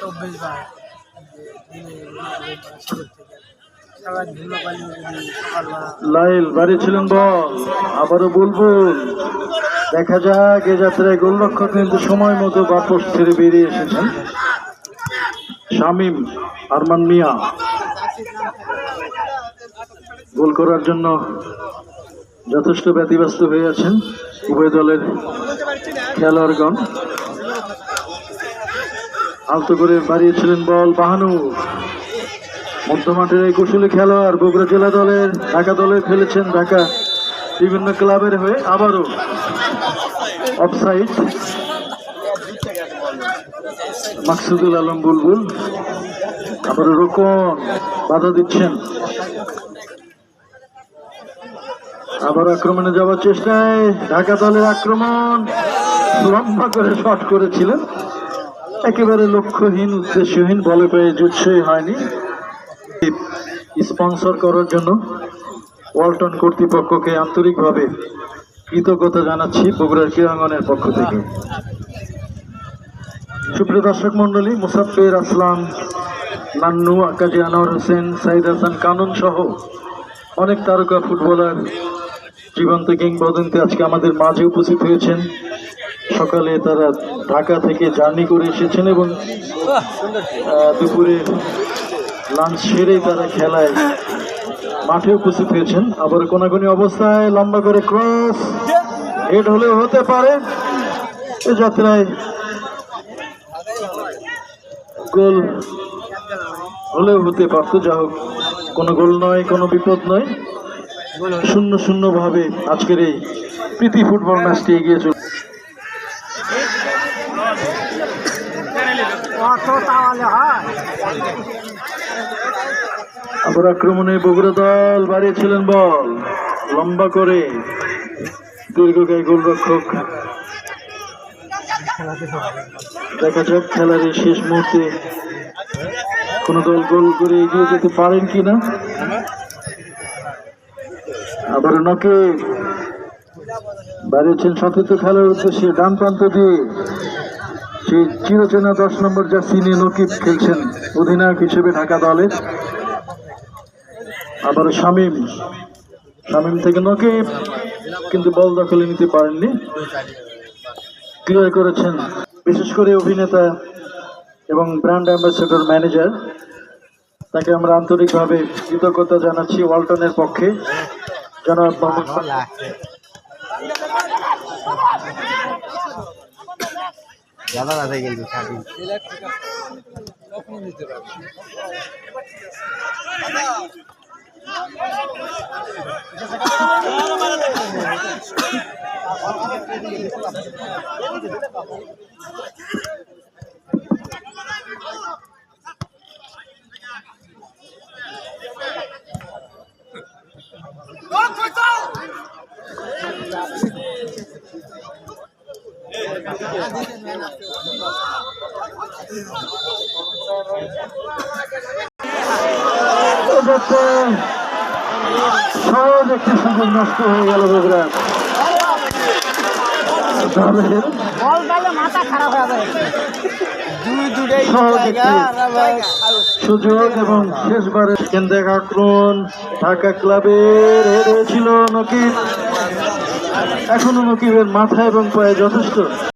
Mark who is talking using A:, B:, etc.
A: চব্বিশ বার।
B: লাইল বাড়িয়েছিলেন বল। আবারও বুলবুল। দেখা যাক এ যাত্রায় গোলরক্ষক কিন্তু সময় মতো বাপস ছেড়ে বেরিয়ে এসেছেন। শামিম, আরমান মিয়া। গোল করার জন্য যথেষ্ট ব্যতিব্যস্ত হয়ে আছেন উভয় দলের খেলোয়াড়গণ। আলতো করে বাড়িয়েছিলেন বল বাহানু। মধ্যমাঠের এই কুশলী খেলোয়াড় বগুড়া জেলা দলের ঢাকা দলে খেলেছেন ঢাকা বিভিন্ন ক্লাবের হয়ে আবারও। অফসাইড। মাকসুদুল আলম বুলবুল। আবারও রোকন, বাধা দিচ্ছেন। আবার আক্রমণে যাওয়ার চেষ্টায় ঢাকা দলের আক্রমণ লম্বা করে শট করেছিলেন। একেবারে লক্ষ্যহীন, উদ্দেশ্যহীন, বলে পেয়ে জুৎসই হয়নি। স্পন্সর করার জন্য ওয়ালটন কর্তৃপক্ষকে আন্তরিকভাবে কৃতজ্ঞতা জানাচ্ছি বগুড়ার ক্রীড়াঙ্গনের পক্ষ থেকে। সুপ্রিয় দর্শক মন্ডলী মুসাফির আসলাম, নান্নু, আকাজি আনোয়ার হোসেন, সাইদ হাসান কানন সহ অনেক তারকা ফুটবলার জীবন্ত কিংবদন্তি আজকে আমাদের মাঝে উপস্থিত হয়েছেন। সকালে তারা ঢাকা থেকে জার্নি করে এসেছেন এবং দুপুরে লাঞ্চ সেরে তারা খেলায় মাঠে উপস্থিত হয়েছেন। আবার কোনাকুনি অবস্থায় লম্বা করে ক্রস। হেড হলেও হতে পারে। এ যাত্রায় গোল হলেও হতে পারতো। যা হোক কোনো গোল নয় কোনো বিপদ নয়। শূন্য শূন্য ভাবে আজকের এই প্রীতি ফুটবল ম্যাচটি এগিয়ে চল। আবার আক্রমণে বগুড়া দল বাড়িয়েছিলেন বল। লম্বা করে। দীর্ঘকায় গোলরক্ষক। দেখা যাক খেলার শেষ মুহূর্তে কোন দল গোল করে এগিয়ে যেতে পারেন কিনা। আবার নকে। বাড়িয়েছেন সতীর্থ খেলার উদ্দেশ্যে ডান প্রান্ত দিয়ে। সেই চিরচেনা দশ নম্বর যা সিনে নকিব খেলছেন অধিনায়ক হিসেবে ঢাকা দলের আবার শামিম। শামিম থেকে নকিব, কিন্তু বল দখলে নিতে পারেননি। ক্লিয়ার করেছেন বিশেষ করে অভিনেতা এবং ব্র্যান্ড অ্যাম্বাসেডর ম্যানেজার। তাকে আমরা আন্তরিকভাবে কৃতজ্ঞতা জানাচ্ছি ওয়ালটনের পক্ষে। জনাব মোহাম্মদ
C: দাদা দাদা গেলবি খাবি
B: এক্ষেত্রে সুযোগ সুযোগ এবং শেষবারে কেন্দ্রে আক্রমণ ঢাকা ক্লাবের হয়েছিল নকিব এখনও নকিবের মাথা এবং পায়ে যথেষ্ট।